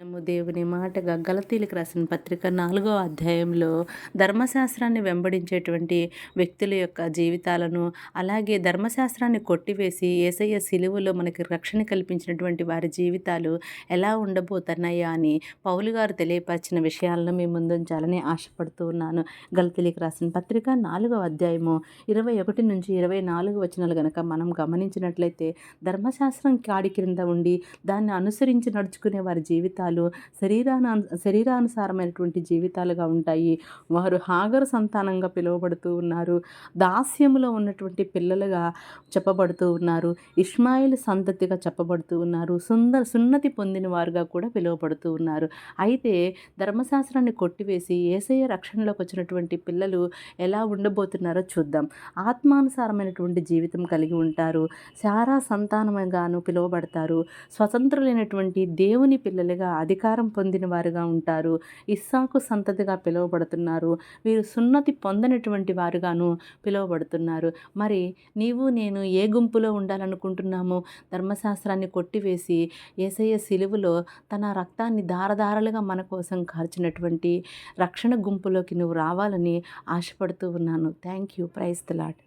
దేవుని మాటగా గలతీలకు రాసిన పత్రిక నాలుగో అధ్యాయంలో ధర్మశాస్త్రాన్ని వెంబడించేటువంటి వ్యక్తుల యొక్క జీవితాలను అలాగే ధర్మశాస్త్రాన్ని కొట్టివేసి ఏసయ్య సిలువలో మనకి రక్షణ కల్పించినటువంటి వారి జీవితాలు ఎలా ఉండబోతున్నాయా అని పౌలు గారు తెలియపరిచిన విషయాలను మీ ముందుంచాలని ఆశపడుతూ ఉన్నాను. గలతీలకు రాసిన పత్రిక నాలుగో అధ్యాయము ఇరవై ఒకటి నుంచి ఇరవై నాలుగు వచనాలు గనక మనం గమనించినట్లయితే ధర్మశాస్త్రం కాడి క్రింద ఉండి దాన్ని అనుసరించి నడుచుకునే వారి జీవితాలు శరీరాన శరీరానుసారమైనటువంటి జీవితాలుగా ఉంటాయి. వారు హాగర్ సంతానంగా పిలువబడుతూ ఉన్నారు. దాస్యములో ఉన్నటువంటి పిల్లలుగా చెప్పబడుతూ ఉన్నారు. ఇస్మాయిల్ సంతతిగా చెప్పబడుతూ ఉన్నారు. సుందర సున్నతి పొందిన వారుగా కూడా పిలువబడుతూ ఉన్నారు. అయితే ధర్మశాస్త్రాన్ని కొట్టివేసి ఏసయ్య రక్షణలోకి వచ్చినటువంటి పిల్లలు ఎలా ఉండబోతున్నారో చూద్దాం. ఆత్మానుసారమైనటువంటి జీవితం కలిగి ఉంటారు. శారా సంతానంగాను పిలువబడతారు. స్వతంత్రులైనటువంటి దేవుని పిల్లలుగా అధికారం పొందిన వారుగా ఉంటారు. ఇస్సాకు సంతతిగా పిలువబడుతున్నారు. వీరు సున్నతి పొందనటువంటి వారుగాను పిలువబడుతున్నారు. మరి నీవు నేను ఏ గుంపులో ఉండాలనుకుంటున్నాము? ధర్మశాస్త్రాన్ని కొట్టివేసి ఏసయ్య సిలువలో తన రక్తాన్ని దారదారలుగా మన కోసం కార్చినటువంటి రక్షణ గుంపులోకి నువ్వు రావాలని ఆశపడుతూ ఉన్నాను. Thank you praise lot